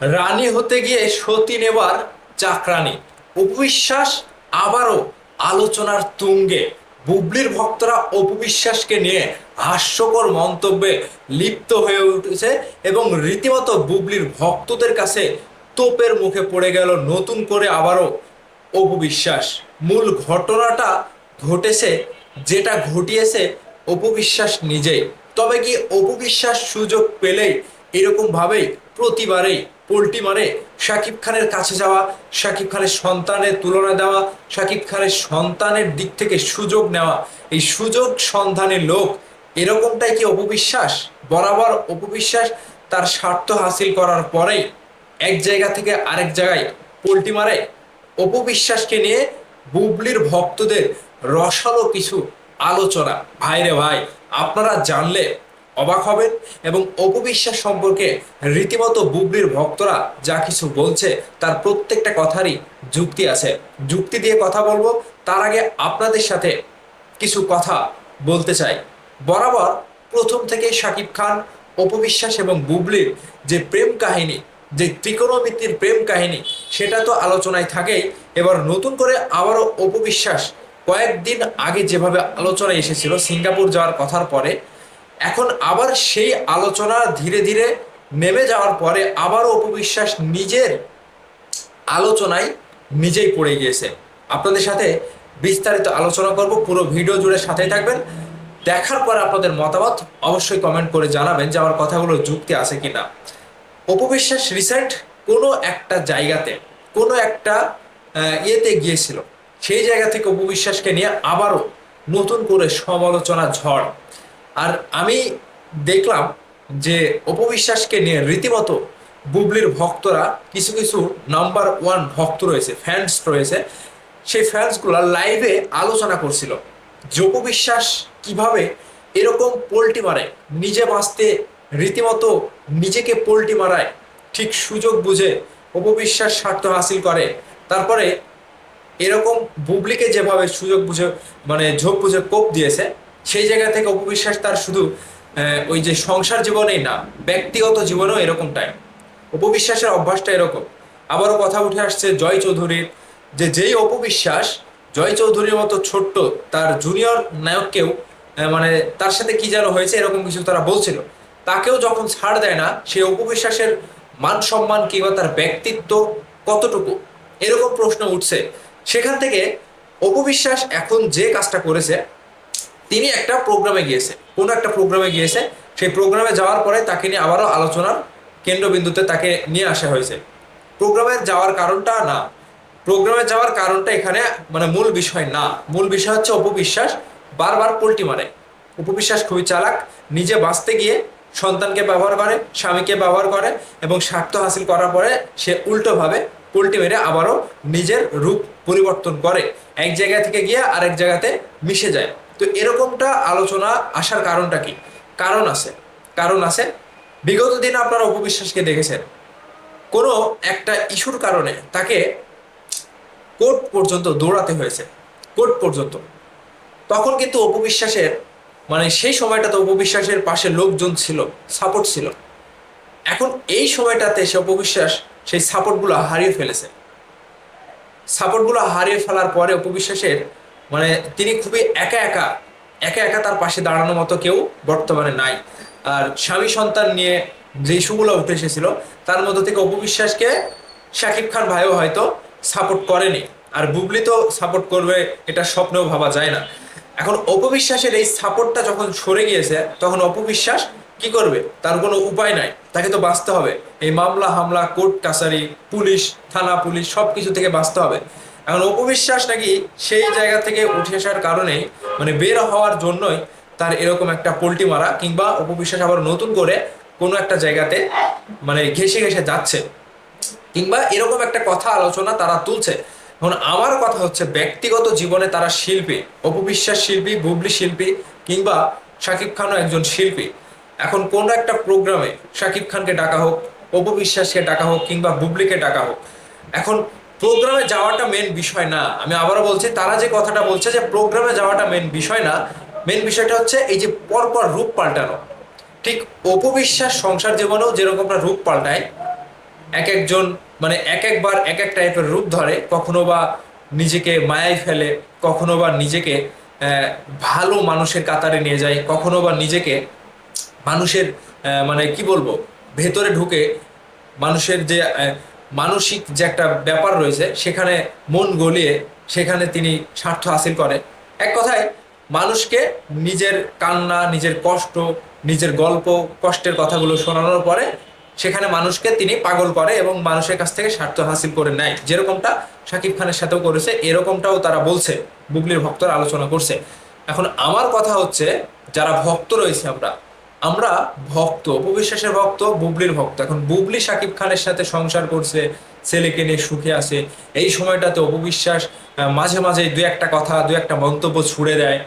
রানী হতে গিয়ে সতী নেবার চাকরানি উপবিশ্বাস আবারও আলোচনার তুঙ্গে। বুবলির ভক্তরা অপবিশ্বাসকে নিয়ে হাস্যকর মন্তব্যে লিপ্ত হয়ে উঠেছে এবং রীতিমতো বুবলির ভক্তদের কাছে তোপের মুখে পড়ে গেল নতুন করে আবারও অপবিশ্বাস মূল ঘটনাটা ঘটেছে, যেটা ঘটিয়েছে অপবিশ্বাস নিজেই। তবে কি অপবিশ্বাস সুযোগ পেলেই এরকম ভাবেই প্রতিবারেই পোল্টি মারে শাকিব খানের কাছে যাওয়া, শাকিব খানের সন্তানের তুলনা দেওয়া, শাকিব খানের সন্তানের দিক থেকে সুযোগ নেওয়া, এই সুযোগ সন্ধানের লোক, এরকমটাই কি অপবিশ্বাস? বরাবর অপবিশ্বাস তার স্বার্থ হাসিল করার পরেই এক জায়গা থেকে আরেক জায়গায় পোল্টি মারে। অপবিশ্বাসকে নিয়ে বুবলির ভক্তদের রসালো কিছু আলোচনা। ভাইরে ভাই, আপনারা জানলে অবাক হবেন এবং অপবিশ্বাস সম্পর্কে রীতিমতো বুবলির ভক্তরা যা কিছু বলছে তার প্রত্যেকটা কথারই যুক্তি আছে। যুক্তি দিয়ে কথা বলব, তার আগে আপনাদের সাথে কিছু কথা বলতে চাই। বরাবর প্রথম থেকে শাকিব খান, অপবিশ্বাস এবং বুবলির যে প্রেম কাহিনী, যে ত্রিকোণমিতির প্রেম কাহিনী, সেটা তো আলোচনায় থাকেই। এবার নতুন করে আবারও অপবিশ্বাস কয়েকদিন আগে যেভাবে আলোচনায় এসেছিল, সিঙ্গাপুর যাওয়ার কথার পরে এখন আবার সেই আলোচনা ধীরে ধীরে নেমে যাওয়ার পরে আবারও অপবিশ্বাস নিজের আলোচনায় নিজেই পড়ে গিয়েছে। আপনাদের সাথে বিস্তারিত আলোচনা করব, পুরো ভিডিও জুড়ে সাথেই থাকবেন। দেখার পর আপনাদের মতামত অবশ্যই কমেন্ট করে জানাবেন যে আমার কথাগুলো যুক্তি আছে কিনা। অপবিশ্বাস রিসেন্ট কোনো একটা জায়গাতে, কোনো একটা ইয়েতে গিয়েছিল। সেই জায়গা থেকে অপবিশ্বাসকে নিয়ে আবারও নতুন করে সমালোচনা ঝড়। আর আমি দেখলাম যে অপবিশ্বাসকে নিয়ে রীতিমতো বুবলির ভক্তরা কিছু কিছু নাম্বার ওয়ান ভক্ত রয়েছে ফ্যান্স রয়েছে। সেই ফ্যান্সগুলো লাইভে আলোচনা করছিল যে অপবিশ্বাস কীভাবে এরকম পোল্টি মারে, নিজে বাঁচতে রীতিমতো নিজেকে পোল্টি মারায়, ঠিক সুযোগ বুঝে অপবিশ্বাস স্বার্থ হাসিল করে। তারপরে এরকম বুবলিকে যেভাবে সুযোগ বুঝে মানে ঝোঁক বুঝে কোপ দিয়েছে সেই জায়গা থেকে অপবিশ্বাস তার শুধু ওই যে সংসার জীবনেই না, ব্যক্তিগত জীবনেও এরকম টাইম অপবিশ্বাসের অভ্যাসটা এরকম। আবারও কথা উঠে আসছে জয় চৌধুরীর, যে যেই অপবিশ্বাস, জয় চৌধুরীর মতো ছোট্ট তার জুনিয়র নায়ককেও মানে তার সাথে কি যেন হয়েছে এরকম কিছু তারা বলছিল। তাকেও যখন ছাড় দেয় না, সেই অপবিশ্বাসের মান সম্মান কিংবা তার ব্যক্তিত্ব কতটুকু? এরকম প্রশ্ন উঠছে। সেখান থেকে অপবিশ্বাস এখন যে কাজটা করেছে তিনি একটা প্রোগ্রামে গিয়েছে। কোনো একটা প্রোগ্রামে গিয়েছে। সেই প্রোগ্রামে যাওয়ার পরে তাকে নিয়ে আবারও আলোচনার কেন্দ্রবিন্দুতে তাকে নিয়ে আসা হয়েছে। প্রোগ্রামে যাওয়ার কারণটা না। প্রোগ্রামে যাওয়ার কারণটা এখানে মানে মূল বিষয় না। মূল বিষয় হচ্ছে অপবিশ্বাস। বারবার পোল্টি মারে। উপবিশ্বাস খুবই চালাক। নিজে বাঁচতে গিয়ে সন্তানকে ব্যবহার করে, স্বামীকে ব্যবহার করে এবং স্বার্থ হাসিল করার পরে সে উল্টোভাবে পোল্টি মেরে আবারও নিজের রূপ পরিবর্তন করে। এক জায়গা থেকে গিয়ে আরেক জায়গাতে মিশে যায়। তো এরকমটা আলোচনা আসার কারণটা কি? কারণ আছে। কারণ আছে, বিগত দিনে আপনারা অপবিশ্বাসকে দেখেছেন। কোনো একটা ইস্যুর কারণে তাকে কোর্ট পর্যন্ত দৌড়াতে হয়েছে। কোর্ট পর্যন্ত। তখন কিন্তু অপবিশ্বাসের মানে সেই সময়টাতে অপবিশ্বাসের পাশে লোকজন ছিল সাপোর্ট ছিল। এখন এই সময়টাতে সে অপবিশ্বাস সেই সাপোর্টগুলো হারিয়ে ফেলেছে। সাপোর্টগুলো হারিয়ে ফেলার পরে অপবিশ্বাসের মানে তিনি খুবই একা একা একা একা তার পাশে দাঁড়ানোর মতো কেউ বর্তমানে নাই। আর স্বামী সন্তান নিয়ে যে ইস্যুগুলো উঠে এসেছিল, তার মধ্যে থেকে অপবিশ্বাসকে শাকিব খান ভাইও হয়তো সাপোর্ট করেনি। আর বুবলি তো সাপোর্ট করবে, এটা স্বপ্নেও ভাবা যায় না। এখন অপবিশ্বাসের এই সাপোর্টটা যখন সরে গিয়েছে, তখন অপবিশ্বাস কি করবে? তার কোনো উপায় নাই। তাকে তো বাঁচতে হবে। এই মামলা, হামলা, কোর্ট কাছারি পুলিশ, থানা পুলিশ সব কিছু থেকে বাঁচতে হবে। এখন অপবিশ্বাস নাকি সেই জায়গা থেকে উঠে আসার কারণে মানে বের হওয়ার জন্যই তার এরকম একটা পোল্টি মারা কিংবা অপবিশ্বাস আবার নতুন করে কোনো একটা জায়গাতে মানে ঘেসে ঘেসে যাচ্ছে। কিংবা এরকম একটা কথা আলোচনা তারা তুলছে। এখন আমার কথা হচ্ছে ব্যক্তিগত জীবনে তারা শিল্পী, অপবিশ্বাস শিল্পী, বুবলি শিল্পী কিংবা শাকিব খানও একজন শিল্পী। এখন কোন একটা প্রোগ্রামে শাকিব খানকে ডাকা হোক, অপবিশ্বাসকে ডাকা হোক কিংবা বুবলিকে ডাকা হোক, এখন প্রোগ্রামে যাওয়াটা মেন বিষয় না। আমি আবারও বলছি, তারা যে কথাটা বলছে যে প্রোগ্রামে যাওয়াটা মেন বিষয় না মেন বিষয়টা হচ্ছে এই যে পরপর রূপ পাল্টানো। ঠিক অপবিশ্বাস সংসার জীবনেও যেরকমটা রূপ পাল্টায়, এক একজন মানে এক একবার এক এক টাইপের রূপ ধরে, কখনো বা নিজেকে মায়ায় ফেলে, কখনো বা নিজেকে ভালো মানুষের কাতারে নিয়ে যায়, কখনো বা নিজেকে মানুষের মানে কি বলব, ভেতরে ঢুকে মানুষের যে মানসিক যে একটা ব্যাপার রয়েছে, সেখানে মন গলিয়ে সেখানে তিনি স্বার্থ হাসিল করে এক কথায়, মানুষকে নিজের কান্না, নিজের কষ্ট, নিজের গল্প, কষ্টের কথাগুলো শোনানোর পরে সেখানে মানুষকে তিনি পাগল করে এবং মানুষের কাছ থেকে স্বার্থ হাসিল করে নেয়। যেরকমটা শাকিব খানের সাথেও করেছে, এরকমটাও তারা বলছে, বুবলির ভক্তরা আলোচনা করছে। এখন আমার কথা হচ্ছে, যারা ভক্ত রয়েছে আমরা আমরা ভক্ত উপবিশ্বাসের ভক্ত, বুবলির ভক্ত। এখন বুবলি শাকিব খানের সাথে সংসার করছে, ছেলেকে নিয়ে সুখে আছে। এই সময়টাতে অপবিশ্বাস মাঝে মাঝে দু একটা কথা দু একটা মন্তব্য ছুড়ে দেয়।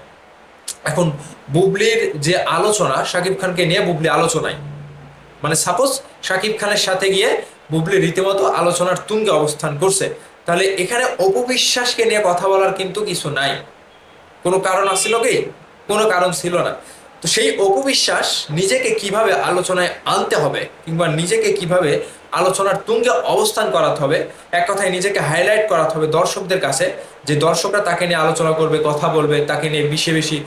এখন বুবলির যে আলোচনা শাকিব খানকে নিয়ে বুবলি আলোচনায়। মানে সাপোজ শাকিব খানের সাথে গিয়ে বুবলি রীতিমতো আলোচনার তুঙ্গে অবস্থান করছে, তাহলে এখানে অপবিশ্বাসকে নিয়ে কথা বলার কিন্তু কিছু নাই। কোনো কারণ আসছিল কি? কোনো কারণ ছিল না। তো সেই অপবিশ্বাস নিজেকে কীভাবে আলোচনায় আনতে হবে কিংবা নিজেকে কীভাবে আলোচনার তুঙ্গে অবস্থান করাতে হবে, এক কথায় নিজেকে হাইলাইট করাতে হবে দর্শকদের কাছে যে দর্শকরা তাকে নিয়ে আলোচনা করবে, কথা বলবে, তাকে নিয়ে বেশি বেশি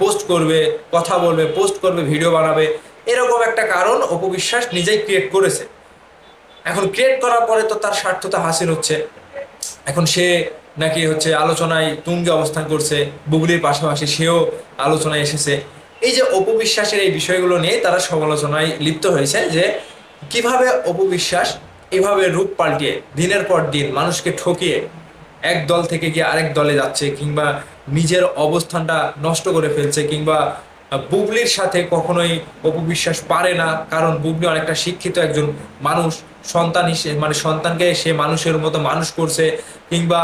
পোস্ট করবে, কথা বলবে পোস্ট করবে ভিডিও বানাবে, এরকম একটা কারণ অপবিশ্বাস নিজেই ক্রিয়েট করেছে। এখন ক্রিয়েট করার পরে তো তার স্বার্থতা হাসিল হচ্ছে। এখন সে নাকি হচ্ছে আলোচনায় তুঙ্গে অবস্থান করছে, বুবলির পাশাপাশি সেও আলোচনায় এসেছে। এই যে অপবিশ্বাসের এই বিষয়গুলো নিয়ে তারা সমালোচনায় লিপ্ত হয়েছে যে কীভাবে অপবিশ্বাস এভাবে রূপ পাল্টিয়ে দিনের পর দিন মানুষকে ঠকিয়ে এক দল থেকে গিয়ে আরেক দলে যাচ্ছে কিংবা নিজের অবস্থানটা নষ্ট করে ফেলছে কিংবা বুবলির সাথে কখনোই অপবিশ্বাস পারে না, কারণ বুবলি অনেকটা শিক্ষিত একজন মানুষ। সন্তান হিসেবে মানে সন্তানকে সে মানুষের মতো মানুষ করছে, কিংবা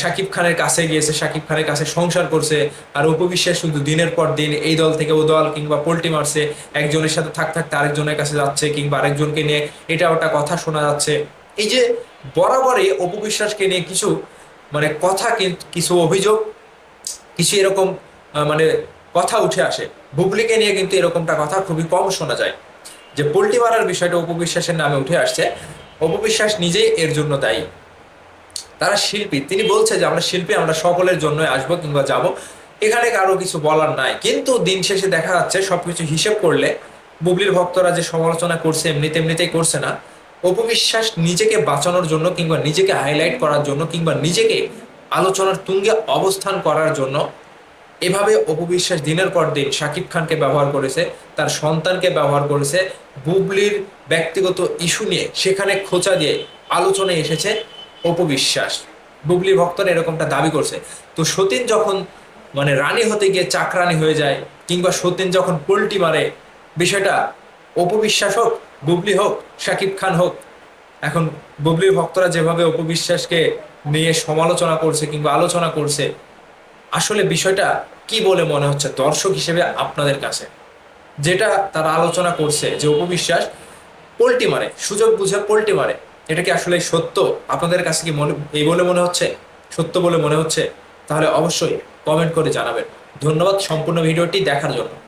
শাকিব খানের কাছে গিয়েছে শাকিব খানের কাছে সংসার করছে, আর উপবিশ্বাস শুধু দিনের পর দিন এই দল থেকে ও দল কিংবা পোল্টি মারছে, একজনের সাথে থাক থাকতে আরেকজনের কাছে যাচ্ছে, কিংবা আরেকজনকে নিয়ে এটা ওটা কথা শোনা যাচ্ছে। এই যে বরাবরই অপবিশ্বাসকে নিয়ে কিছু মানে কথা কিছু অভিযোগ, কিছু এরকম মানে কথা উঠে আসে। বুবলিকে নিয়ে কিন্তু এরকমটা কথা খুবই কম শোনা যায়। যে পোল্টি মারার বিষয়টা উপবিশ্বাসের নামে উঠে আসছে অপবিশ্বাস নিজেই এর জন্য দায়ী। তারা শিল্পী। তিনি বলছে যে, আমরা শিল্পী, আমরা সকলের জন্য আসব কিংবা যাব। এখানে কারও কিছু বলার নাই। কিন্তু দিন শেষে দেখা যাচ্ছে, সবকিছু হিসেব করলে বুবলির ভক্তরা যে সমালোচনা করছে, এমনিতে এমনিতেই করছে না। অপবিশ্বাস নিজেকে বাঁচানোর জন্য কিংবা নিজেকে হাইলাইট করার জন্য কিংবা নিজেকে আলোচনার তুঙ্গে অবস্থান করার জন্য এভাবে অপবিশ্বাস দিনের পর দিন শাকিব খানকে ব্যবহার করেছে, তার সন্তানকে ব্যবহার করেছে, বুবলির ব্যক্তিগত ইস্যু নিয়ে সেখানে খোঁচা দিয়ে আলোচনায় এসেছে অপবিশ্বাস। বুবলির ভক্তরা এরকমটা দাবি করছে। তো সতীন যখন মানে রানী হতে গিয়ে চাকরানি হয়ে যায় কিংবা সতীন যখন পোল্টি মারে, বিষয়টা অপবিশ্বাস হোক, বুবলি হোক, শাকিব খান হোক, এখন বুবলির ভক্তরা যেভাবে অপবিশ্বাসকে নিয়ে সমালোচনা করছে কিংবা আলোচনা করছে আসলে বিষয়টা কি বলে মনে হচ্ছে দর্শক হিসেবে আপনাদের কাছে? যেটা তারা আলোচনা করছে যে উপবিশ্বাস পোল্টি মারে, সুযোগ বুঝে পোল্টি মারে, এটা কি আসলে সত্য? আপনাদের কাছে কি মনে, এই বলে মনে হচ্ছে? সত্য বলে মনে হচ্ছে? তাহলে অবশ্যই কমেন্ট করে জানাবেন। ধন্যবাদ সম্পূর্ণ ভিডিওটি দেখার জন্য।